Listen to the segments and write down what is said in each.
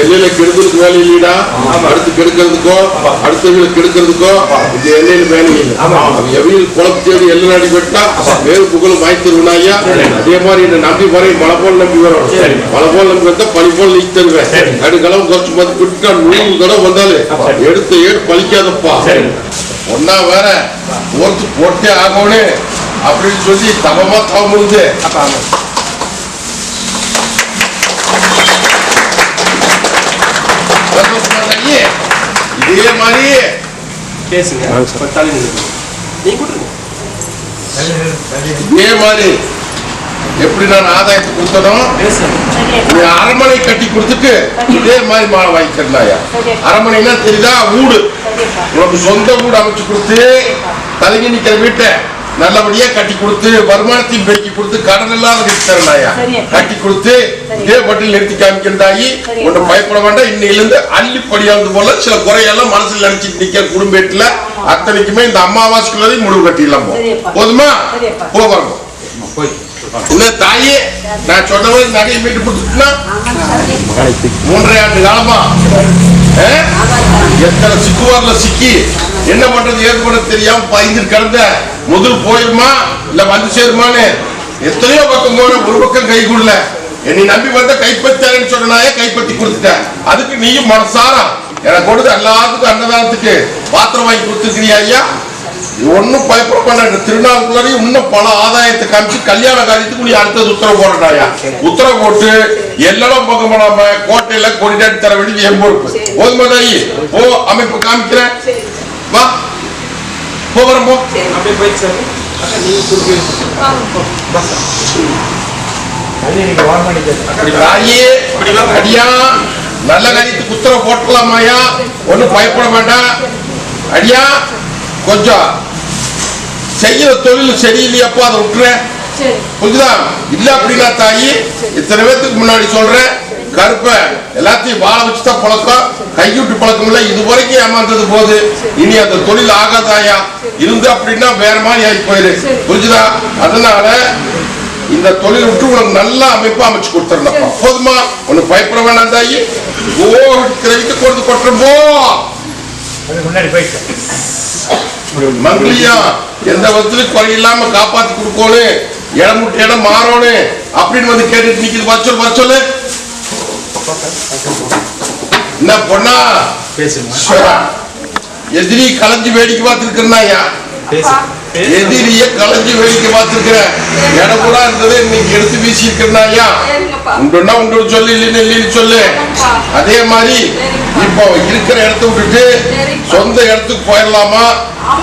எல்லையில கெடுக்கிறதுக்கு வேலை அடுத்து கெடுக்கிறதுக்கோ அடுத்தவங்களுக்கு கெடுக்கிறதுக்கோ இந்த எல்லையில வேலை இல்லை. அவன் எவையில் குளத்து எல்லை நாடி போட்டா வேறு புகழும் அதே மாதிரி என்ன நம்பி வரை மழை போல் நம்பி வரும். மழை போல் நம்பி வந்தா பழி போல் நீ தருவேன் நடுக்களவு தடவை வந்தாலே எடுத்த ஏடு பழிக்காதப்பா. ஒன்னா வேற. ஒருத்து போட்டே ஆகணும் அப்படின்னு சொல்லி தவமா சந்தோஷமா தங்கி? இதே மாதிரி பேசுங்க இதே மாதிரி எப்படி நான் ஆதாயத்தை கொடுத்தனும் அரண்மனை கட்டி கொடுத்துட்டு இதே மாதிரி மாலை வாங்கிக்கிறனாயா அரண்மனைனா தெரியுதா வீடு உனக்கு சொந்த வீடு அமைச்சு கொடுத்து தலங்கி நிக்கிற வீட்டை நல்லபடியா கட்டி கொடுத்து வருமானத்தையும் பெருக்கி கொடுத்து கடன் இல்லாத சரியப்பா. கட்டி கொடுத்து இதே பட்டியல் நிறுத்தி காமிக்கிறதாயி. ஒன்றும் பயப்பட வேண்டாம் இன்னையிலிருந்து அள்ளி படியாவது போல சில குறையெல்லாம் மனசுல நினைச்சிட்டு நிக்கிற குடும்பத்துல அத்தனைக்குமே இந்த அமாவாசைக்குள்ளதையும் முடிவு கட்டிடலாம். போதுமா. போவாங்க இல்ல தாயே நான் சொன்ன நகையை மீட்டு கொடுத்துட்டுனா மூன்றரை ஆண்டு காலமா ஆ? எத்தனை சிக்குவார்ல சிக்கி என்ன பண்றது ஏற்பட தெரியாம பயந்து கிடந்த முதல் போயிருமா? இல்ல வந்து சேருமான்னு? எத்தனையோ பக்கம் போன ஒரு பக்கம் கை கொடுல. என்னை நம்பி வந்த கைப்பற்றாருன்னு சொன்னாயே கைப்பற்றி கொடுத்துட்டேன். அதுக்கு நீயும் மனசாரம் எனக்கு கொடுத்து எல்லாத்துக்கும் அன்னதானத்துக்கு பாத்திரம் வாங்கி கொடுத்துருக்கிறியா ஐயா? ஒன்னும் பயப்பட பண்ண திருநாளுக்குள்ளாரையும் இன்னும் பல ஆதாயத்தை காமிச்சு கல்யாண காரியத்துக்கு நீ அடுத்தது உத்தரவு போடுறாயா? உத்தரவு போட்டு எல்லாம் பக்கம் பண்ணாம கோட்டையில கொடிடாட்டி தர வேண்டியது என் பொறுப்பு. போதுமா தாயி ஓ அமைப்பு காமிக்கிறேன். வா. போ வரேன் போ. நல்ல காரியத்துக்கு உத்தரவு போட்டலாமாயா ஒன்னும் பயப்பட வேண்டாம். அடியா கொஞ்சம் செய்யற தொழில் சரியில்லையப்பா அதை விட்டுறேன் புரிஞ்சுதா? இல்ல அப்படின்னா தாயி இத்தனை பேத்துக்கு முன்னாடி சொல்றேன் கருப்ப எல்லாத்தையும் வாழ வச்சுதான் பழக்கம். கையூட்டு பழக்கம் இல்ல இது வரைக்கும் ஏமாந்தது போது. இனி அந்த தொழில் ஆகாதாயா? இருந்து அப்படின்னா வேற மாதிரி ஆகி போயிரு. புரிஞ்சுதா? அதனால இந்த தொழில் விட்டு உனக்கு நல்ல அமைப்பா அமைச்சு கொடுத்துருந்தப்பா போதுமா? உனக்கு பயப்பட வேண்டாம் தாயி. ஓ கிரவிட்டு கொடுத்து கொட்டுறோம் முன்னாடி போயிட்டு. மங்கிலியா எந்த விதத்திலும் குறை இல்லாம காப்பாத்தி கொடுக்கணும் இடம் விட்டு இடம் மாறணும் அப்படின்னு வந்து கேட்டுட்டு நிக்குது. வச்சொல் வச்சொல்லு என்ன பொண்ணா? பேசுங்க. எதிரி கலைஞ்சு வேடிக்கை பார்த்துருக்கிறனாயா பேசுங்க எதிரிய கலைஞ்சு வேடிக்கை பார்த்துருக்கிறேன். இடம் கூட இருந்தது இன்னைக்கு எடுத்து வீசி இருக்கிறனாயா சரிங்கப்பா. உண்டுன்னா உண்டு சொல்லு இல்லைன்னு இல்லைன்னு சொல்லு. அதே மாதிரி இப்போ இருக்கிற இடத்த விட்டுட்டு சொந்த இடத்துக்கு போயிடலாமா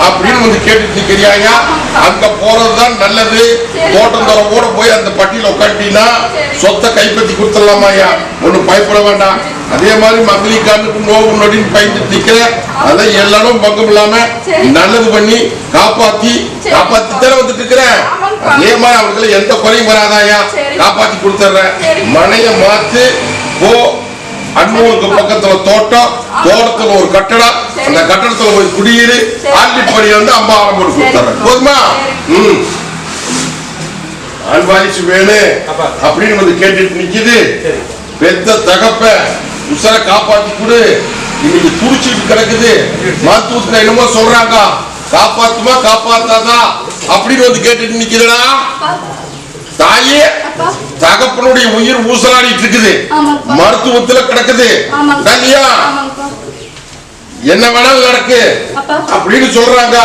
அப்படின்னு வந்து கேட்டுட்டு நிக்கிறியாயா அங்க போறதுதான் நல்லது. தோட்டம் தோற போய் அந்த பட்டியல உட்காட்டினா சொத்தை கைப்பற்றி கொடுத்துடலாமாயா ஒண்ணும் பயப்பட வேண்டாம். அதே மாதிரி மகளிக்கானுக்கு நோவு நொடின்னு பயந்துட்டு நிக்கிற அதை எல்லாரும் பங்கம் இல்லாம நல்லது பண்ணி காப்பாத்தி காப்பாத்தி தானே வந்துட்டு இருக்கிறேன். அதே மாதிரி அவங்களுக்கு எந்த குறையும் வராதாயா காப்பாத்தி கொடுத்துட்றேன். மனைய மாத்து போ. அன்னூருக்கு பக்கத்துல தோட்டம் தோட்டத்துல ஒரு கட்டடம். அந்த கட்டடத்துல போய் குடியிரு ஆண்டிப்படி வந்து அம்மா ஆரம்பம் கொடுத்துறேன் போதுமா? ம். வேணும் அப்பா. அப்படின்னு வந்து கேட்டுட்டு நிக்குது. பெத்த தகப்ப உசர காப்பாத்தி கொடு. இன்னைக்கு துடிச்சிட்டு கிடக்குது. மருத்துவத்துல என்னமோ சொல்றாங்க. காப்பாத்துமா காப்பாத்தாதா? அப்படின்னு வந்து கேட்டுட்டு நிக்குதுடா தாயே. தகப்பனுடைய உயிர் ஊசலாடிட்டு இருக்குது. மருத்துவத்துல கிடக்குது. ஆமாங்கப்பா என்ன வேணாலும் நடக்கு. அப்பா. அப்படின்னு சொல்றாங்க.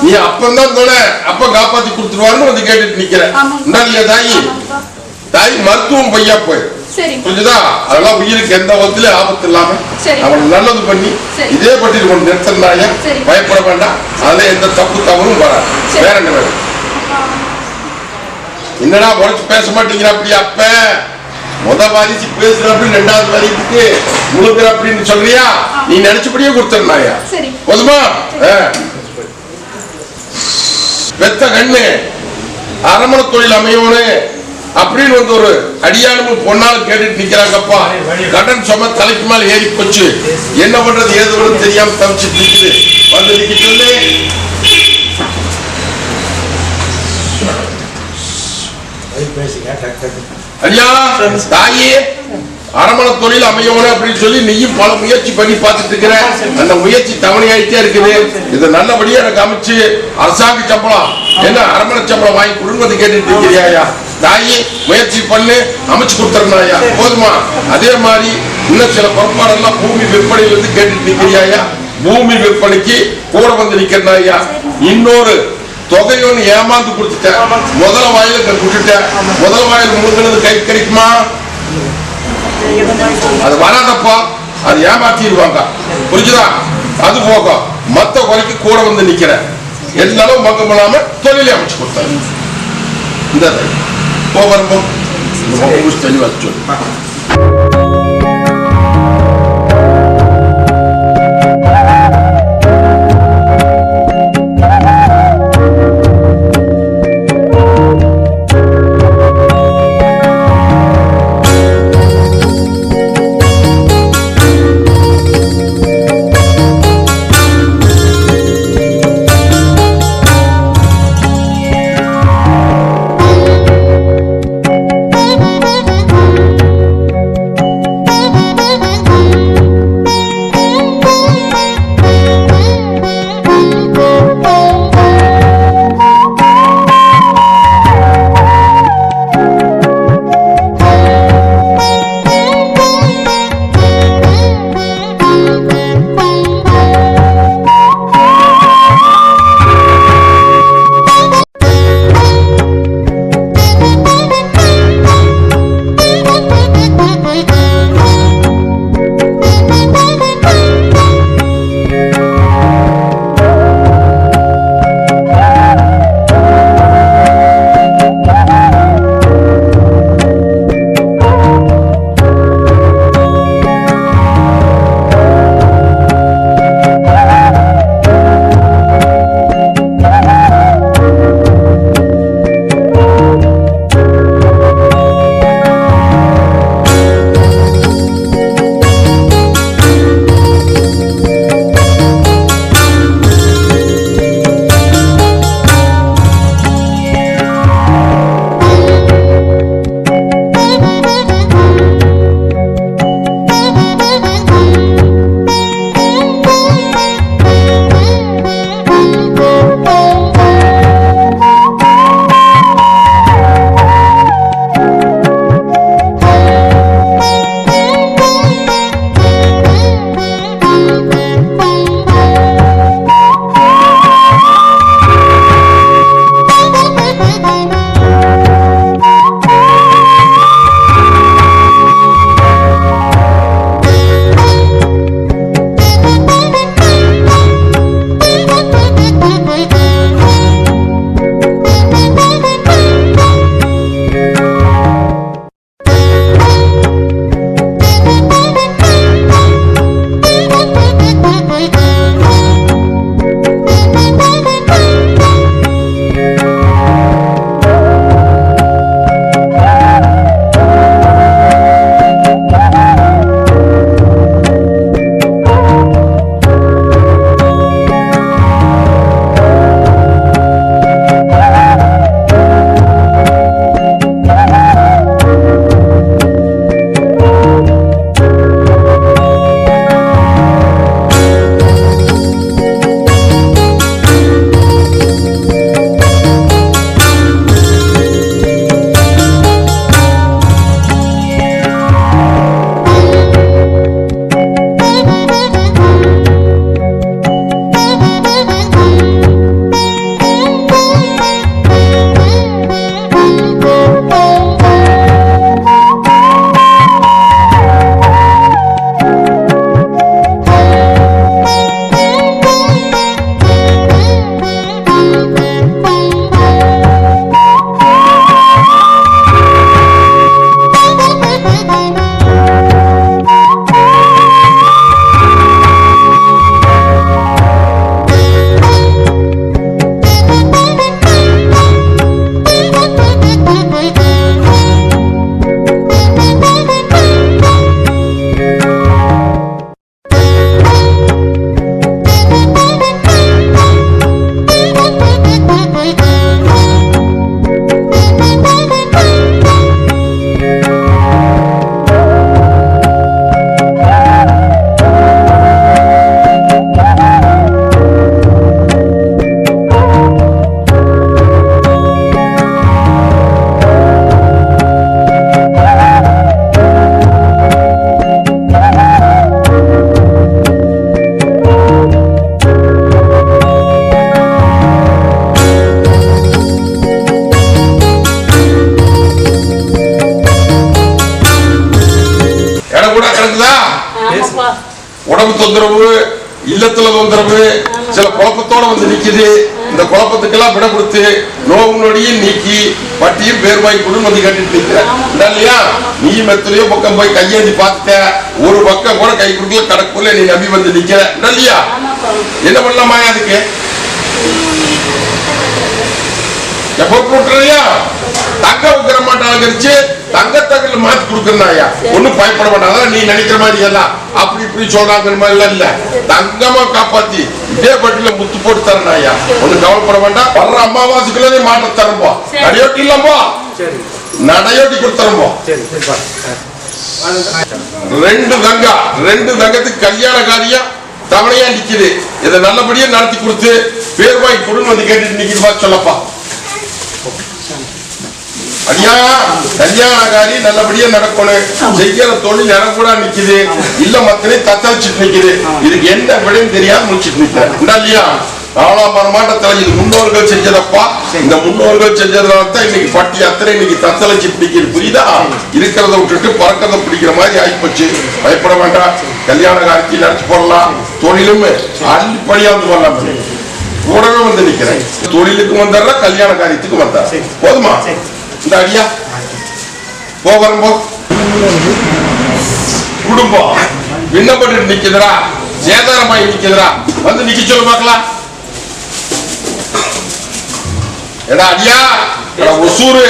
நீ அப்பந்தான் தோண அப்ப காப்பாத்தி கொடுத்துருவாருன்னு வந்து கேட்டுட்டு நிக்கிற தாயி. தாய் மருத்துவம் பையா போய். புரிஞ்சுதா? அதெல்லாம் உயிருக்கு எந்த விதத்திலும் ஆபத்து இல்லாம சரி. அவன் நல்லது பண்ணி. இதே பட்டியல் கொண்டு நிறுத்தினாய சரி. பயப்பட வேண்டாம். அதுல எந்த தப்பு தவறும் வராது. வேற என்ன வேணும்? என்னடா உடச்சு பேச மாட்டேங்கிற அப்படி அப்ப? முத வாரிசு பேசுற அப்படின்னு ரெண்டாவது வாரிசுக்கு முழுகிற அப்படின்னு சொல்றியா? நீ நினைச்சபடியே கொடுத்துருந்தாயா. போதுமா. பெத்த கண்ணு. அரமண தொழில் அமையவனு. அப்படின்னு வந்து ஒரு அடியானும் பொண்ணாலும் கேட்டுட்டு நிக்கிறாங்கப்பா. கடன் சும தலைக்கு மேல ஏறி போச்சு. என்ன பண்றது? ஏது தெரியாம தவிச்சிட்டு நிக்குது வந்து நிக்க சொல்லு பேசுங்க டக்கு டக்கு ஐயா தாயே அரமண தொழில் அமையணும் அப்படின்னு சொல்லி நீயும் பல முயற்சி பண்ணி பார்த்துட்டு இருக்கிற அந்த முயற்சி தவணையாயிட்டே இருக்குது. இதை நல்லபடியா எனக்கு அமைச்சு அரசாங்க சம்பளம் என்ன அரமண சம்பளம் வாங்கி கொடுங்கிறது கேட்டுட்டு இருக்கிறியா தாயி முயற்சி பண்ணு அமைச்சு கொடுத்துறனாயா போதுமா? அதே மாதிரி இன்னும் சில பொறுப்பாடெல்லாம் பூமி விற்பனையில இருந்து கேட்டுட்டு இருக்கிறியா பூமி விற்பனைக்கு கூட வந்து நிக்கிறனாயா இன்னொரு தொகையோன்னு ஏமாந்து கொடுத்துட்டேன். முதல வாயில விட்டுட்டேன். முதல வாயில் முழுங்கினது கை கிடைக்குமா? அது வராதப்பா. அது ஏமாத்திடுவாங்க. புரிஞ்சுதா? அது போக மத்த குறைக்கு கூட வந்து நிக்கிறேன் எல்லாரும் பங்கம் இல்லாம தொழிலை அமைச்சு கொடுத்தாரு இந்த போகும் தெளிவாச்சு பட்டியும் பேர்வாய் கொடு வந்து கட்டிட்டு இல்லையா? நீ மெத்தலையோ பக்கம் போய் கையேந்தி பார்த்துட்ட. ஒரு பக்கம் கூட கை கொடுக்கல கடக்குள்ள நீ நம்பி வந்து நிக்கிற. இந்தா இல்லையா? என்ன பண்ணலாமா அதுக்கு? எப்போ விட்டுறியா தங்க விக்கிற மாட்டாங்கரிச்சு தங்க மாத்தி கொடுக்கறாயா ஒன்னும் பயப்பட மாட்டாங்க நீ நினைக்கிற மாதிரி எல்லாம். அப்படி இப்படி சொல்றாங்கிற மாதிரி எல்லாம் இல்ல. தங்கமா காப்பாத்தி. இதே பட்டில முத்து போட்டு தரனாயா ஒண்ணும் கவலைப்பட வேண்டாம். வர்ற அமாவாசைக்குள்ள நீ மாட்ட தரம்போ. நடையோட்டி இல்லம்போ சரி. நடையோட்டி கொடுத்தரம்போ ரெண்டு தங்கா ரெண்டு தங்கத்துக்கு கல்யாண காரியம் தவணையா நிக்குது. இதை நல்லபடியா நடத்தி கொடுத்து பேர் வாங்கி கொடுன்னு வந்து கேட்டுட்டு நிக்கிறப்பா சொல்லப்பா. ஐயா கல்யாண காரியம் நல்லபடியா நடக்கணும். செய்யற தொழில் கூட நிக்குது. இல்ல மத்தனை தத்தளிச்சுட்டு நிக்குது. இதுக்கு என்ன விடைன்னு தெரியாம முடிச்சிட்டு நிக்கிறேன் இல்லையா? ஆளாமர மாட்டத்துல இது முன்னோர்கள் செஞ்சதப்பா? இந்த முன்னோர்கள் செஞ்சதுனால தான் இன்னைக்கு பட்டி அத்தனை இன்னைக்கு தத்தளிச்சுட்டு நிக்குது. புரியுதா? இருக்கிறத விட்டுட்டு பறக்கிறத பிடிக்கிற மாதிரி ஆயிப்போச்சு. பயப்பட வேண்டாம். கல்யாண காரியத்தை நடத்தி போடலாம். தொழிலும் அள்ளிப்படியா வந்து வரலாம். கூடவே வந்து நிக்கிறேன். தொழிலுக்கு வந்துடுற கல்யாண காரியத்துக்கு வந்தார் போதுமா? இந்த அடியா போ குடும்பம். விண்ணப்பட்டு நிக்குதுடா? சேதாரமாய் நிக்குதுடா. வந்து நிக்க சொல்லு பார்க்கலாம் எடா அடியா எடா ஒசூரு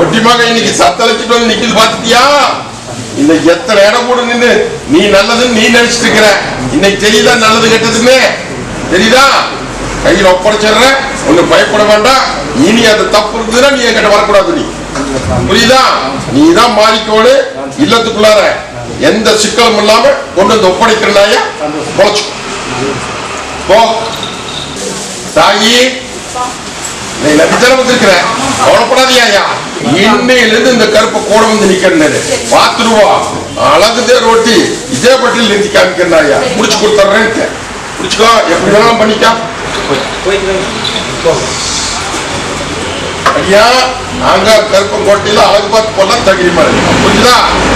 ஒட்டிமாக இன்னைக்கு சத்தளிச்சுட்டு வந்து நிக்குது பாத்துட்டியா இன்னைக்கு எத்தனை இடம் கூட நின்னு நீ நல்லதுன்னு நீ நினைச்சிட்டு இருக்கிற. இன்னைக்கு தெரியுதா நல்லது கெட்டதுன்னு? தெரியுதா? கையில் ஒப்படைச்சிடுறேன் ஒன்னும் பயப்பட வேண்டாம். இனி அது தப்பு இருந்ததுன்னா நீ என்கிட்ட வரக்கூடாது நீ. புரியுதா? நீ தான் மாறிக்கோடு இல்லத்துக்குள்ளார எந்த சிக்கலும் இல்லாம கொண்டு வந்து ஒப்படைக்கிறனாயா பொழைச்சுக்கோ. போ. தாயி. நீ நம்பித்தன வந்திருக்கிற? கவலைப்படாதியா இன்னையிலிருந்து இந்த கருப்பை கூட வந்து நிக்கிறேன். பாத்துருவா. அழகுதே ரோட்டி. இதே பட்டியல் நிறுத்தி காமிக்கிறாயா முடிச்சு கொடுத்துட்றேன்ட்டு. முடிச்சுக்கோ. எப்படி வேணாலும் பண்ணிக்கா ஐயா நாங்க கருப்பங்கோட்டையில அழகு பார்த்து தகுதி தகுதிமா புரியுதா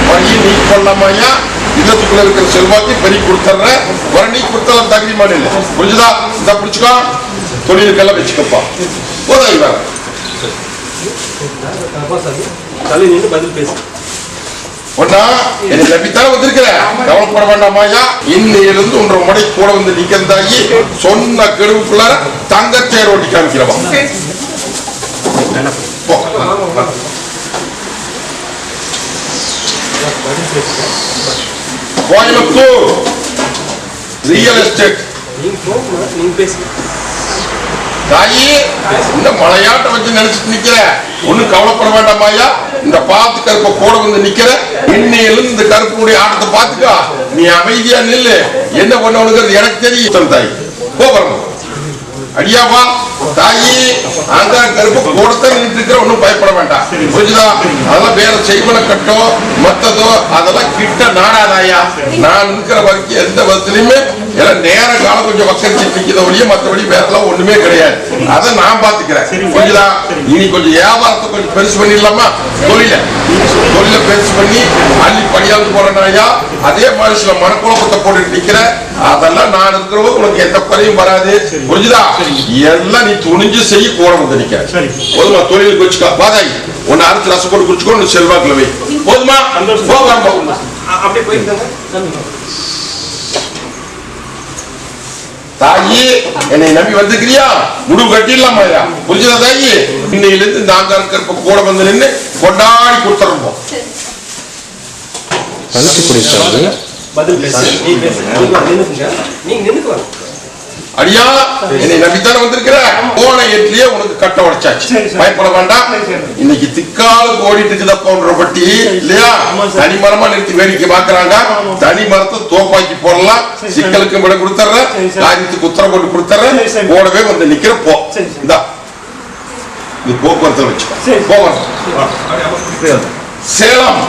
வழி நீ கொள்ளாமையா இல்லத்துக்குள்ள இருக்கிற செல்வாக்கி பெரிய கொடுத்துட்றேன் வர நீ கொடுத்தாலும் தகுதி இல்லை புரிஞ்சுதா இந்த பிடிச்சுக்கோ தொழிலுக்கெல்லாம் வச்சுக்கப்பா போதா இவன் தலை நின்று பதில் பேசு ஒன்னா என்னை நம்பித்தானே வந்திருக்கிற கவலைப்பட வேண்டாமாயா இன்னையிலிருந்து ஒன்றரை முறை கூட வந்து நிக்கிறதாகி சொன்ன கெடுவுக்குள்ளார தங்கத்தேர் ஓட்டி காமிக்கிறவா. கோயம்புத்தூர். ரியல் எஸ்டேட் நீங்க பேசுங்க தாயி இந்த மலையாட்ட வச்சு நினைச்சிட்டு நிக்கிற. ஒண்ணும் கவலைப்பட வேண்டாமாயா இந்த பாத்து கருப்பை கூட வந்து நிக்கிற. இன்னையிலும் இந்த கருப்புடைய ஆட்டத்தை பாத்துக்கா. நீ அமைதியா நில்லு. என்ன பண்ணணுங்கிறது எனக்கு தெரியும். தாய். கோபுரம் அடியாவா? தாயி அந்த கருப்பு கூடத்தான் நின்று இருக்கிற ஒண்ணும் பயப்பட வேண்டாம். புரிஞ்சுதா? அதெல்லாம் வேற செய்வன கட்டோ மத்ததோ அதெல்லாம் கிட்ட நாடாதாயா நான் இருக்கிற வரைக்கும் எந்த விதத்திலையுமே எல்லாம் நேர காலம் கொஞ்சம் வக்கரிச்சு நிக்கிறத ஒழிய மத்தபடி வேற எல்லாம் ஒண்ணுமே கிடையாது. அதை நான் பாத்துக்கிறேன். புரிஞ்சுதா? இனி கொஞ்சம் வியாபாரத்தை கொஞ்சம் பெருசு பண்ணிடலாமா? தொழில. தொழில பெருசு பண்ணி அள்ளி படியாந்து போறேனாயா அதே மாதிரி சில மனக்குழப்பத்தை போட்டுட்டு நிக்கிற அதெல்லாம் நான் இருக்கிறவங்க உனக்கு எந்த குறையும் வராது. புரிஞ்சுதா? எல்லாம் நீ துணிஞ்சு செய்ய கூட வந்து நிக்க சரி. போதுமா தொழிலுக்கு வச்சுக்கா. பாதாய் உன்னை அரைச்சு ரசம் போட்டு குடிச்சுக்கோ உன்னை செல்வாக்குல வை. போதுமா? அப்படியே போயிட்டு தாயி என்னை நம்பி வந்திருக்கிறியா? முடிவு கட்டிடலாமாயா புரிஞ்சுதா தாயி? இன்னையில இருந்து நாங்க இருக்கிறப்ப கூட வந்து நின்று கொண்டாடி கொடுத்துறோம் பதில் பேசு. நீ நீங்க நீங்க நின்னுக்குவாங்க அடியா என்னை நம்பித்தானே வந்திருக்கிற? போன எட்லயே உனக்கு கட்ட உடைச்சாச்சு. பயப்பட வேண்டாம். இன்னைக்கு திக்காலுக்கு ஓடிட்டு இருக்குதா போன்ற பட்டி இல்லையா. தனி மரமா நிறுத்தி வேடிக்கை பாக்குறாங்க. தனி மரத்தை தோப்பாக்கி போடலாம். சிக்கலுக்கு விட கொடுத்துறேன். காரியத்துக்கு உத்தரவு போட்டு கொடுத்துறேன். போடவே வந்து நிக்கிற போ. இந்தா. இது போக்குவரத்தை வச்சுக்கோ சரி. போவரத்து சேலம்.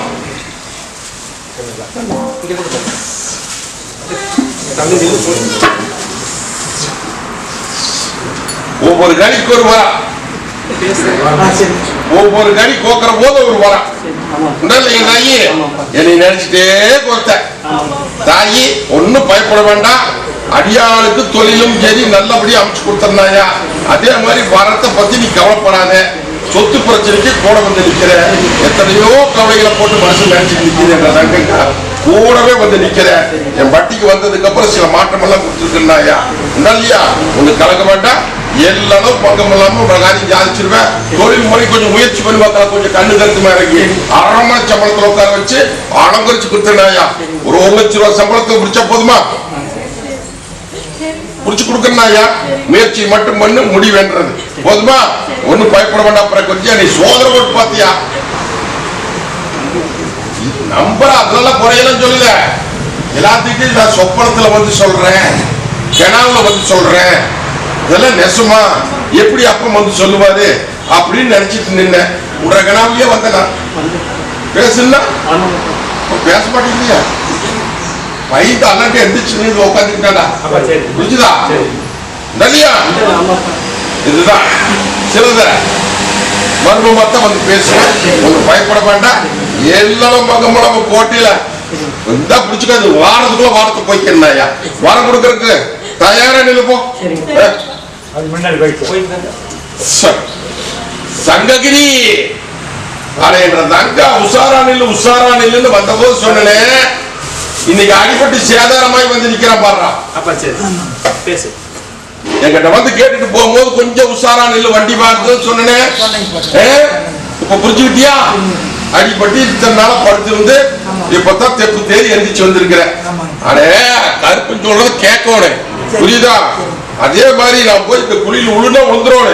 போய். ஒவ்வொரு கணிக்கு ஒரு வரா ஒவ்வொரு கனி கோக்குற போது ஒரு வரா தாயி என்னை நினைச்சிட்டே கொடுத்த தாயி ஒண்ணும் பயப்பட வேண்டாம். அடியாளுக்கு தொழிலும் சரி நல்லபடியா அமைச்சு கொடுத்தனாயா அதே மாதிரி வரத்தை பத்தி நீ கவலைப்படாத. சொத்து பிரச்சனைக்கு கூட வந்து நிக்கிற. எத்தனையோ கவலைகளை போட்டு மனசு நினைச்சு நிக்கிறேன் கூடவே வந்து நிக்கிற. என் வட்டிக்கு வந்ததுக்கு அப்புறம் சில மாற்றம் எல்லாம் கொடுத்துருக்கேன்னாயா இல்லையா உனக்கு கலக்க வேண்டாம். எல்லாரும் பங்கம் இல்லாம ஒரு காரியம் சாதிச்சிருவேன் தொழில் முறை கொஞ்சம் முயற்சி பண்ணி பார்த்தா கொஞ்சம் கண்ணு கருத்து இறங்கி அறமா சம்பளத்துல உட்கார வச்சு அலங்கரிச்சு கொடுத்தேனாயா ஒரு ஒரு லட்ச ரூபாய் சம்பளத்துக்கு பிடிச்சா போதுமா? புடிச்சு கொடுக்கறனாயா முயற்சி மட்டும் பண்ணு முடிவேன்றது போதுமா? ஒண்ணும் பயப்பட வேண்டாம் அப்புறம் கொஞ்சம் நீ சோதனை போட்டு பாத்தியா நம்புற அதெல்லாம் குறையெல்லாம் சொல்லல. எல்லாத்துக்கிட்டையும் நான் சொப்பனத்துல வந்து சொல்றேன். கிணாவுல வந்து சொல்றேன். இதெல்லாம் நெசமா? எப்படி அப்பம் வந்து சொல்லுவாரு? அப்படின்னு நினைச்சிட்டு நின்னேன். உட கிணாவிலேயே வந்தேன் பேசுனா பேச மாட்டேங்கிறியா? பையன் அல்லாட்டி எந்திரிச்சு நீ உட்காந்துக்கிட்டாடா புரிஞ்சுதா? சரி. இல்லையா? இதுதான். சிலத மர்மமா வந்து பேசுவேன். ஒண்ணு பயப்பட வேண்டாம். எல்லாரும் மகமளவு போட்டியில. இந்த பிடிச்சுக்காது. வாரத்துக்குள்ள வாரத்தை போய்க்கிறனாயா வாரம் கொடுக்கறதுக்கு தயாரா நிலுப்போ அது முன்னாடி போயிட்டு. சங்ககிரி! தங்க உஷாரா நில்லு உஷாரா நில்லுன்னு வந்தபோது சொன்னேன் இன்னைக்கு அடிபட்டு சேதாரமாய் வந்து நிக்கிறான் பாடுறா அப்பா சரி. பேசு. என்கிட்ட வந்து கேட்டுட்டு போகும்போது கொஞ்சம் உஷாரா நில்லு வண்டி பார்த்து சொன்னேன். இப்ப புரிஞ்சுக்கிட்டியா? அடிபட்டு இத்தனை நாளா படுத்திருந்து இப்பதான் தெப்பு தேடி எந்திரிச்சு வந்திருக்கிறேன். அடே கருப்புன்னு சொல்றது கேட்கணும். புரியுதா? அதே மாதிரி நான் போய் இந்த குழியில் உளுந்தா உளுந்துறோம்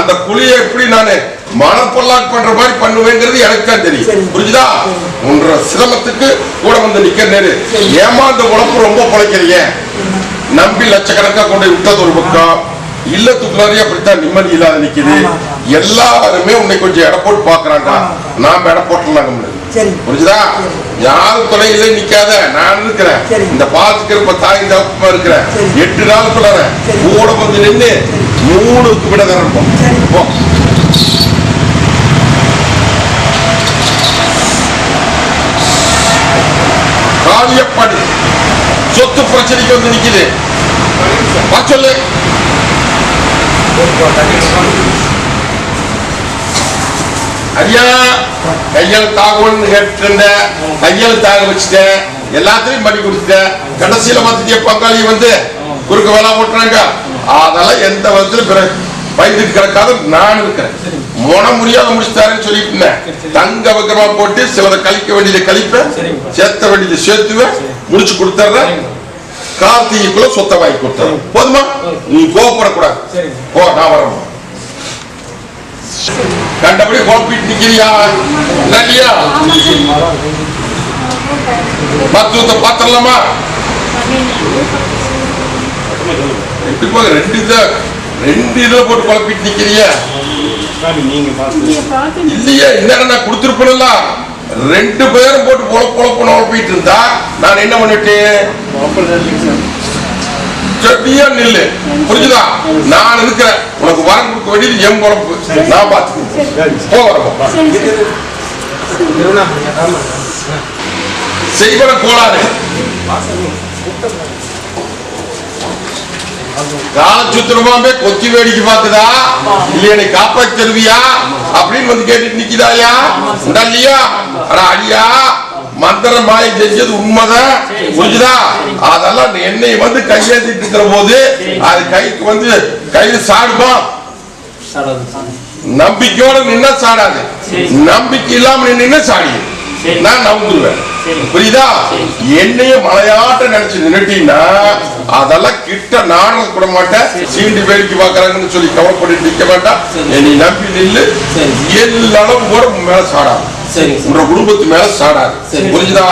அந்த குழியை எப்படி நானு மனப்பல்லாக் பண்ற மாதிரி பண்ணுவேங்கிறது எனக்கு தான் தெரியும். புரியுதா உன்ற சிரமத்துக்கு கூட வந்து நிக்கிற நேரு ஏமாந்த உழப்பு ரொம்ப பிழைக்கிறீங்க. நம்பி லட்சக்கணக்கா கொண்டு விட்டது ஒரு பக்கம் இல்லத்துக்குள்ளாரியே அப்படித்தான் நிம்மதி இல்லாத நிக்குது. எல்லாருமே உன்னை கொஞ்சம் எடை போட்டு பாக்குறாங்க நாம எடை போட்டுலாங்க முடியாது சரி. புரிஞ்சுதா யாரும் நிக்காத? நான் இருக்கிறேன். இந்த பாத்துக்கிற இப்ப தாய் தகப்பமா இருக்கிறேன். எட்டு நாள் சொல்றேன். கூட வந்து நின்று மூணுக்கு விட. போ. காளியப்படி சொத்து பிரச்சனைக்கு வந்து நிக்குது. சொல்லு. ஐயா கையல் ஆகும்னு கேட்டுருந்தேன் கையல் தாக வச்சுட்டேன் எல்லாத்தையும் பண்ணி கொடுத்துட்டேன் கடைசியில வந்துட்டிய பங்காளி வந்து குறுக்கு வேலை போட்டுறாங்க. அதெல்லாம் எந்த விதத்துல பிற பயந்துட்டு கிடக்காத நான் இருக்கிறேன். முன முடியாத முடிச்சுட்டாருன்னு சொல்லிட்டு இருந்தேன் தங்க வக்கரமா போட்டு சிலதை கழிக்க வேண்டியதை கழிப்பேன் சேர்த்த வேண்டியதை சேர்த்துவேன் முடிச்சு கொடுத்துட்றேன் கார்த்திகைக்குள்ள சொத்தை வாங்கி கொடுத்துறேன் போதுமா? நீ கோவப்படக்கூடாது. போ நான் வரேன். கண்டபடி குழப்பிட்டு நிக்கிறியா? இல்லையா? மருத்துவத்தை பாத்திரலாமா ரெண்டு போக ரெண்டு இதை ரெண்டு இதுல போட்டு குழப்பிட்டு நிக்கிறிய இல்லையே இந்நேரம் நான் கொடுத்துருப்பேன்ல ரெண்டு பேரும் போட்டு பொழப்பு குழப்பம் குழப்பிட்டு இருந்தா நான் என்ன பண்ணிட்டேன்? செடியா நில்லு? புரிஞ்சுதா? நான் இருக்கிறேன். உனக்கு வரம் கொடுக்க வேண்டியது என் பொழப்பு. நான் பார்த்துக்கிறேன். போ செய்வன கோளாறு. கால கொத்தி வேடிக்கை பார்த்துதா இல்ல என்னை காப்பாத்தி தருவியா? அப்படின்னு வந்து கேட்டுட்டு நிக்குதாயா உண்டா இல்லையா? அடியா? மந்திர மாயம் செஞ்சது உண்மைதான். புரிஞ்சுதா? அதெல்லாம் என்னை வந்து கையேந்திட்டு இருக்கிற போது அது கைக்கு வந்து கையில் சாடுமா? நம்பிக்கையோட நின்னா சாடாது. நம்பிக்கை இல்லாம நின்னா சாடியும் நான் நம்புருவேன் புரியுதா? என்னைய மலையாட்ட நினைச்சு நின்னுட்டீங்கன்னா அதெல்லாம் கிட்ட நாடுறது கூட மாட்டேன். சீண்டி வேடிக்கை பாக்குறாங்கன்னு சொல்லி கவலைப்பட்டு நிக்க வேண்டாம். என்னை நம்பி நில்லு. எல்லாரும் கூட மேல சாடாது. உங்க குடும்பத்து மேல சாடாது. புரிஞ்சுதா?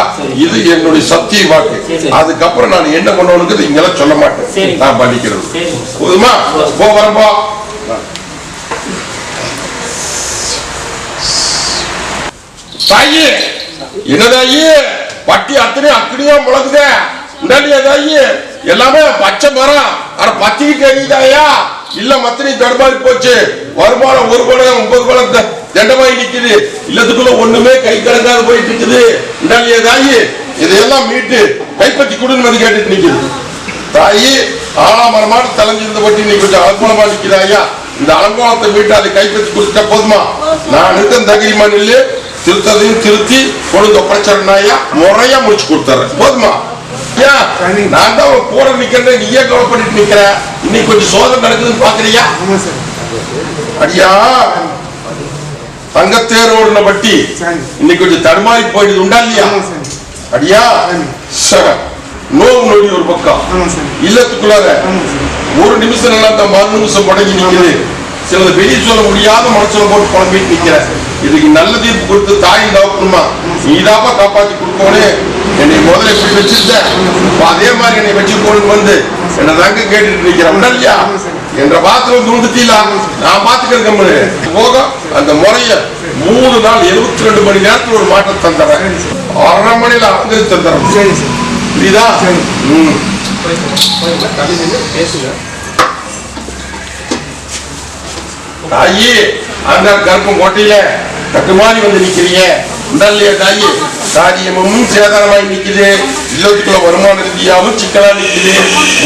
இது என்னுடைய சத்திய வாக்கு. அதுக்கப்புறம் நான் என்ன பண்ணணுங்கிறது இங்கெல்லாம் சொல்ல மாட்டேன். நான் பண்ணிக்கிறது போதுமா? போ வரப்போ தாயி என்னதாயி? பட்டி அத்தனை அக்கடியா முழங்குதே இந்தாலியா தாயி எல்லாமே பச்சை மரம். ஆனா பச்சைக்கு தெரியுதாயா? இல்ல மத்தனி தடுமாறி போச்சு. வருமானம் ஒரு படம் ஒன்பது படம் தண்டமாயி நிக்குது. இல்லத்துக்குள்ள ஒண்ணுமே கை கடங்காது போயிட்டு இருக்குது. இந்தாலியா தாயி இதையெல்லாம் மீட்டு கைப்பற்றி கொடுன்னு வந்து கேட்டுட்டு நிக்குது. தாயி ஆலாமரமான தலைஞ்சிருந்த பட்டி நீ கொஞ்சம் அலங்கோலமா நிக்கிறாயா இந்த அலங்கோலத்தை மீட்டு அதை கைப்பற்றி கொடுத்தா போதுமா? நான் இருக்க தகிரிமா நில்லு? திருத்ததையும் திருத்தி கொண்டு ஒப்படைச்சிடனாயா முறையா முடிச்சு கொடுத்துறேன் போதுமா? நான் தான் கூட நிக்கிறேன் நீயே கவலைப்பட்டு நிக்கிற. இன்னைக்கு கொஞ்சம் சோதனை நடக்குதுன்னு பாக்குறியா அடியா தங்கத்தேர் ஓடுன பட்டி இன்னைக்கு கொஞ்சம் தடுமாறி போயிடுது உண்டா இல்லையா? அடியா நோவு நொடி ஒரு பக்கம். இல்லத்துக்குள்ளார ஒரு நிமிஷம் நல்லா அந்த மறு நிமிஷம் முடங்கி நிக்குது. சிலது வெளியே சொல்ல முடியாத மனசுல போட்டு புலம்பிட்டு நிக்கிற. இதுக்கு நல்ல தீர்ப்பு கொடுத்து தாயின் தவக்கணுமா நீதாப்பா காப்பாத்தி கொடுக்கணும் என்னை முதல்ல இப்படி வச்சிருந்த. அதே மாதிரி என்னை வச்சு கொண்டு வந்து என்ன தாங்க கேட்டுட்டு நிக்கிறேன் இல்லையா என்ற பாத்திரம் தூண்டுத்தீங்களா நான் பாத்துக்கிறேன் கம்மனு. போக அந்த முறைய மூணு நாள் எழுபத்தி ரெண்டு மணி நேரத்துல ஒரு மாற்றம் தந்துறேன் அரை மணியில அங்கே சார் புரியுதா. ம். பேசுங்க. தாயி அந்த கருப்பம் கோட்டையில கட்டுமாறி வந்து நிக்கிறீங்க. இல்லையா தாயி காரியமும் சேதாரமாய் நிக்குது. இல்லத்துக்குள்ள வருமான ரீதியாவும் சிக்கலா நிக்குது.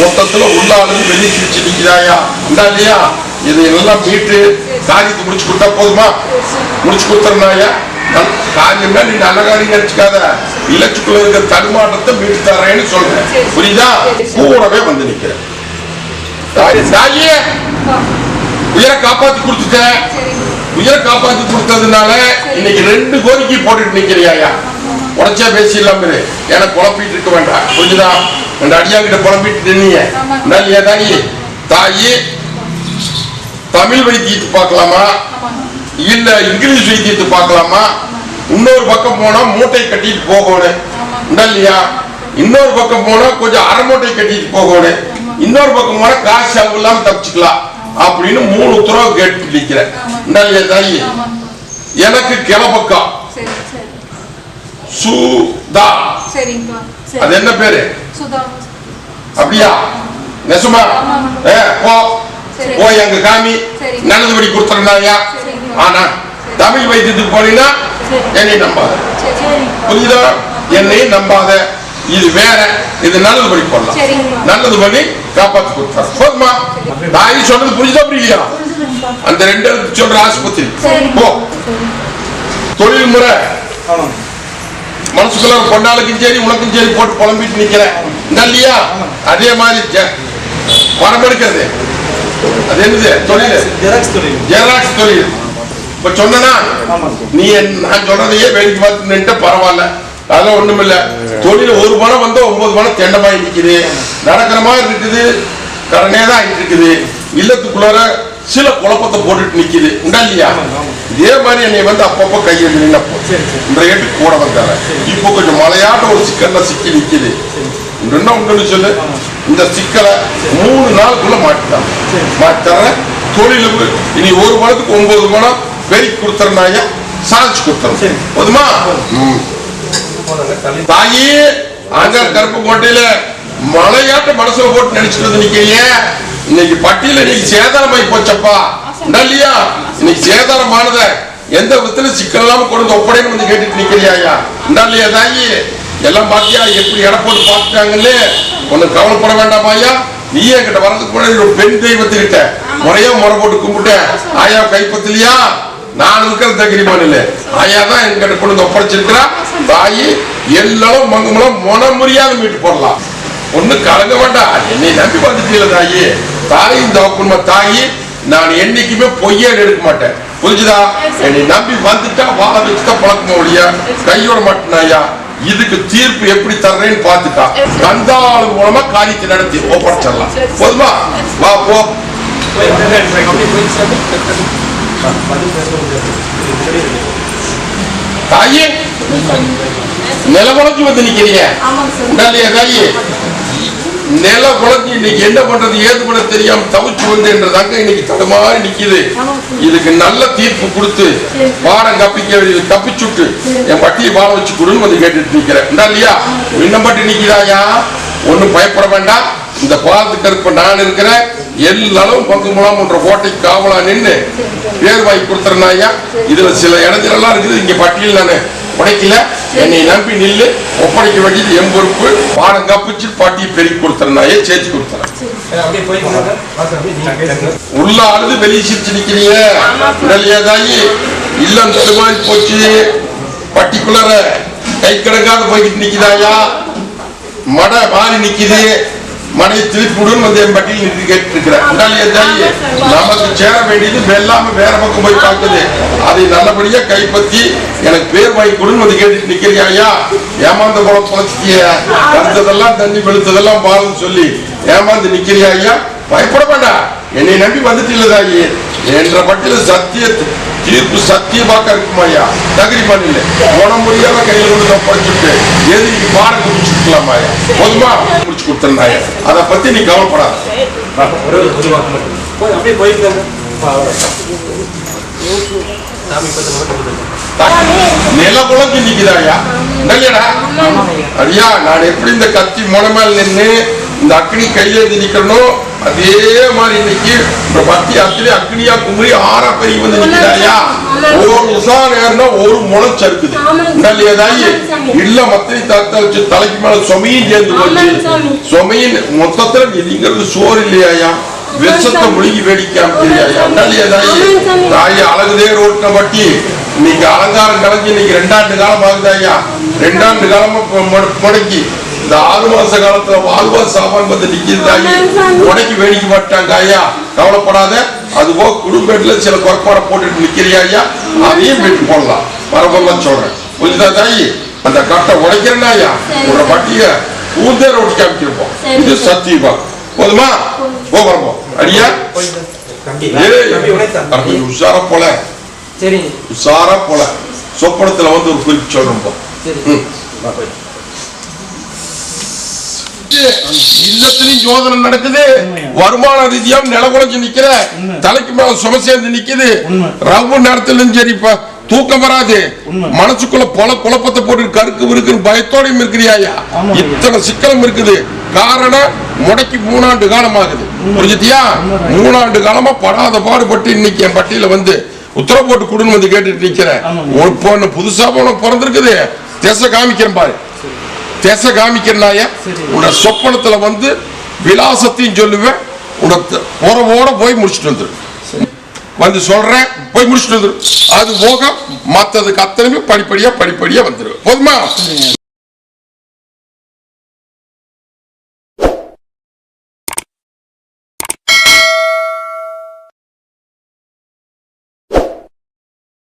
மொத்தத்துல உள்ளாலும் வெளியே சிரிச்சு நிக்கிறாயா? இல்லையா? இதை எல்லாம் மீட்டு காரியத்தை முடிச்சு கொடுத்தா போதுமா? முடிச்சு கொடுத்துருந்தாயா காரியம்னா நீ நல்ல காரியம் நினைச்சுக்காத. இல்லத்துக்குள்ள இருக்கிற தடுமாற்றத்தை மீட்டு தரேன்னு சொல்றேன். புரியுதா? கூடவே வந்து நிக்கிறேன். தாயே! உயிரை காப்பாத்தி கொடுத்துட்டேன் உயிரை காப்பாத்தி கொடுத்ததுனால இன்னைக்கு ரெண்டு கோரிக்கை போட்டுட்டு நிக்கிறியாயா உடச்சா பேசிடலாம் இரு. எனக்கு குழப்பிட்டு இருக்க வேண்டாம். புரிஞ்சுதா? ரெண்டு அடியாங்கிட்ட குழப்பிட்டு நின்னீங்க. தாயி? தாயி தமிழ் வைத்தியத்தை பார்க்கலாமா? இல்ல இங்கிலீஷ் வைத்தியத்தை பார்க்கலாமா? இன்னொரு பக்கம் போனா மூட்டை கட்டிட்டு போகணும். இல்லையா இன்னொரு பக்கம் போனா கொஞ்சம் அரை மூட்டை கட்டிட்டு போகணும். இன்னொரு பக்கம் போனா காசு செலவு இல்லாம தப்பிச்சுக்கலாம். அப்படின்னு மூணு உத்தரவு கேட்டு இல்லையா தாயி. எனக்கு கிளப்பக்கம் சுதா. அது என்ன பேரு? அப்படியா? நெசுமா? ஏ போ. போய் அங்க காமி. சரி. நல்லதுபடி கொடுத்துருந்தாயா. ஆனா தமிழ் வைத்தியத்துக்கு போனீங்கன்னா. என்னை நம்பாத. புரியுதா? என்னை நம்பாத. இது வேற இது நல்லது பண்ணி போடலாம் சரிங்கப்பா. நல்லது பண்ணி காப்பாத்தி கொடுத்தாரு போதுமா தாய் சொன்னது புரியுதா புரியலையா? அந்த ரெண்டு சொல்ற ஆஸ்பத்திரி. போ. தொழில் முறை. மனசுக்குள்ள பொண்ணாளுக்கும் சரி உனக்கும் சரி போட்டு புலம்பிட்டு நிக்கிறேன் இல்லையா அதே மாதிரி ஜ- பணம் எடுக்கிறது. அது என்னது? தொழில். ஜெராக்ஸ் தொழில். ஜெராக்ஸ் தொழில். இப்ப சொன்னா நீ என் நான் சொல்றதையே வேடிக்கை பார்த்து பரவாயில்ல. அதெல்லாம் ஒண்ணுமில்ல. தொழில் ஒரு பணம் வந்து ஒன்பது பணம் தெண்டமாய் நிக்குது. நடக்கிற மாதிரி இருக்குது. கடனே தான் ஆயிட்டு இருக்குது. இல்லத்துக்குள்ளார சில குழப்பத்தை போட்டுட்டு நிக்குது. உண்டா இல்லையா? இதே மாதிரி என்னை வந்து அப்பப்போ சரி. இந்த ரேட்டு கூட வந்தார. இப்போ கொஞ்சம் மலையாட்ட ஒரு சிக்கல்ல சிக்கி நிக்குது. என்ன உண்டு சொல்லு. இந்த சிக்கலை மூணு நாளுக்குள்ள மாட்டிட்டான் மாட்டார தொழிலுக்கு இனி ஒரு பணத்துக்கு ஒன்பது பணம் பெருக்கி கொடுத்துறனாயா சாதிச்சு கொடுத்துறேன். சரி. போதுமா? தாயி அங்க கருப்பு கோட்டையில மலையாட்ட மனசுல போட்டு நினைச்சிட்டு வந்து நிக்கிறீங்க இன்னைக்கு பட்டியல இன்னைக்கு சேதாரமாய் போச்சப்பா. இல்லையா இன்னைக்கு சேதாரமானத எந்த விதத்துல சிக்கல் இல்லாம கொண்டு வந்து ஒப்படைன்னு வந்து கேட்டுட்டு நிக்கிறியாயா உண்டா இல்லையா தாயி? எல்லாம் பாத்தியா? எப்படி போட்டு பார்த்துட்டாங்கன்னு? ஒன்னும் கவலைப்பட வேண்டாமாயா நீ என்கிட்ட வரதுக்கு முன்னாடி ஒரு பெண் தெய்வத்துக்கிட்ட முறையா முறை போட்டு கும்பிட்டேன் ஆயா கைப்பத்தலையா நான் இருக்கிற தகிரிமான் இல்ல ஆயா தான் என்கிட்ட கொண்டு வந்து ஒப்படைச்சிருக்கிறா தாயி எல்லாரும் மங்கமலம் மொன முறியாத மீட்டு போடலாம் ஒண்ணு கலங்க வேண்டாம் என்னை நம்பி வந்துட்டீங்கள தாயி தாய் இந்த குடும்ப தாயி நான் என்னைக்குமே பொய்யே எடுக்க மாட்டேன் புரிஞ்சுதா என்னை நம்பி வந்துட்டா வாழ வச்சுதான் பழக்கமா ஒழியா கையோட மாட்டேனாயா இதுக்கு தீர்ப்பு எப்படி தர்றேன்னு பாத்துக்கா கந்தாள் மூலமா காரியத்தை நடத்தி ஒப்படைச்சிடலாம் போதுமா வா போ தாயி நில குழஞ்சி வந்து நிக்கிறீங்க. உண்டாலையா தாயி? நில குழஞ்சி இன்னைக்கு என்ன பண்றது ஏது பண்ண தெரியாம தவிச்சு வந்து என்றதாங்க இன்னைக்கு தடுமாறி நிக்குது. இதுக்கு நல்ல தீர்ப்பு கொடுத்து பாடம் கப்பிக்க வேண்டியது கப்பிச்சுட்டு என் பட்டியை பாட வச்சு கொடுன்னு வந்து கேட்டுட்டு நிக்கிறேன். உண்டாலையா? இன்னும் பட்டி நிக்கிறாயா ஒண்ணும் பயப்பட வேண்டாம். இந்த பாலத்துக்கு கருப்ப நான் இருக்கிறேன் எல்லாரும் பங்கு மூலம் என்ற கோட்டை காவலா நின்று பேர் வாங்கி கொடுத்துருந்தாயா இதுல சில இடங்களெல்லாம் இருக்குது. இங்க பட்டியல் நானு உடைக்கல. என்னை நம்பி நில்லு. ஒப்படைக்க வேண்டியது என் பொறுப்பு. பாடம் கப்பிச்சு பாட்டியை பெருக்கி கொடுத்துருந்தாயே சேர்த்து கொடுத்துறேன். உள்ள அழுது வெளியே சிரிச்சு நிக்கிறீங்க. உடலையா இல்லம் தடுமாறி போச்சு. பட்டிக்குலர கை கிடக்காத போய்கிட்டு நிக்கிறாயா மட மாறி நிக்குது. மடையை திருப்பி விடுன்னு வந்து என் பட்டியல் கேட்டு உடலையா தாயி நமக்கு சேர வேண்டியது வெல்லாம வேற பக்கம் போய் பார்க்குது. அதை நல்லபடியா கைப்பற்றி எனக்கு பேர் வாங்கி கொடுன்னு வந்து கேட்டுட்டு நிக்கிறியாயா ஏமாந்த குளம் பொழைச்சிட்டிய கருத்ததெல்லாம் தண்ணி வெளுத்ததெல்லாம் பாருன்னு சொல்லி ஏமாந்து நிக்கிறியா ஐயா. பயப்பட வேண்டாம். என்னை நம்பி வந்துட்டு இல்லதாயி என்ற பட்டியல சத்திய தீர்ப்பு சத்தியமாக்க இருக்குமாய்யா தகுதி பண்ணல முடியாம கையில கொண்டு தான் படிச்சுட்டு எதிரிக்கு பாடம் முடிச்சுக்கலாமாயா போதுமா முடிச்சு கொடுத்துருந்தாய அதை பத்தி நீ கவலைப்படாத. ஒரே ஒரு ஒரு வாக்கு மட்டும் போய் அப்படியே போய்க்கோங்க சாமி பத்தி மட்டும் நில குழந்தை நிக்குதாயா இல்லையடா ஐயா நான் எப்படி இந்த கத்தி முனமேல் நின்னு இந்த அக்னி கையில நிக்கணும் அதே மாதிரி இன்னைக்கு இந்த பத்தி அத்திலே அக்னியா குமரி ஆறா பெரிய வந்து நிக்கிறாயா ஒரு உஷா நேரம்னா ஒரு முளம் சறுக்குது. இல்லையதாயி இல்ல மத்திரி தத்த வச்சு தலைக்கு மேல சுமையும் சேர்ந்து போச்சு. சுமையின் மொத்தத்துல நிதிங்கிறது சோறு இல்லையாயா? விஷத்தை முழுகி வேடிக்கை அமைக்கிறியாயா இல்லையதாயி தாயி அழகுதே ரோட்டின பட்டி இன்னைக்கு அலங்காரம் கலைஞ்சு இன்னைக்கு ரெண்டாண்டு காலம் ஆகுதாயா? ரெண்டாண்டு காலமா முடக்கி. இந்த ஆறு மாச காலத்துல வாழ்வா சாமான் வந்து நிக்கிறாங்க முடக்கி வேடிக்கை மாட்டாங்க ஐயா. கவலைப்படாத. அது போக குடும்பத்துல சில குறைபாட போட்டுட்டு நிக்கிறியா ஐயா? அதையும் வீட்டு போடலாம். வரவெல்லாம் சொல்றேன். புரியுதா தாயி? அந்த கட்டை உடைக்கிறேன்னா ஐயா உங்களோட பட்டிய பூந்தேர் ஓடி காமிக்கிறப்போம் இது சத்தியமா? போதுமா? போகிறோம் அடியா? உஷாரா போல. சரி. உஷாரா போல. சொப்பனத்துல வந்து ஒரு குறிப்பு சொல்றோம் போ. சரி. ம். இல்லத்திலையும் சோதனை நடக்குது. வருமான ரீதியா நில குலைஞ்சு நிக்கிற தலைக்கு மேல சும சேர்ந்து நிக்குது ரவு நேரத்திலும் சரிப்பா தூக்கம் வராது. மனசுக்குள்ள பொல குழப்பத்தை போட்டு கருக்கு இருக்குன்னு பயத்தோடையும் இருக்கிறியாயா? இத்தனை சிக்கலும் இருக்குது. காரணம் முடக்கி மூணாண்டு காலம் ஆகுது புரிஞ்சுட்டியா? மூணாண்டு காலமா படாத பாடுபட்டு இன்னைக்கு என் பட்டியல வந்து உத்தரவு போட்டு கொடுன்னு வந்து கேட்டுட்டு நிக்கிறேன். ஒரு பொண்ணு புதுசா உனக்கு பிறந்திருக்குது. திசை காமிக்கிறேன் பாரு. திசை காமிக்கிறனாய? உன்னோட சொப்பனத்துல வந்து விலாசத்தையும் சொல்லுவேன். உனக்கு உறவோட போய் முடிச்சுட்டு வந்துரு. வந்து சொல்றேன் போய் முடிச்சுட்டு வந்துரு. அது போக மத்ததுக்கு அத்தனையுமே படிப்படியா படிப்படியா வந்துரு. போதுமா?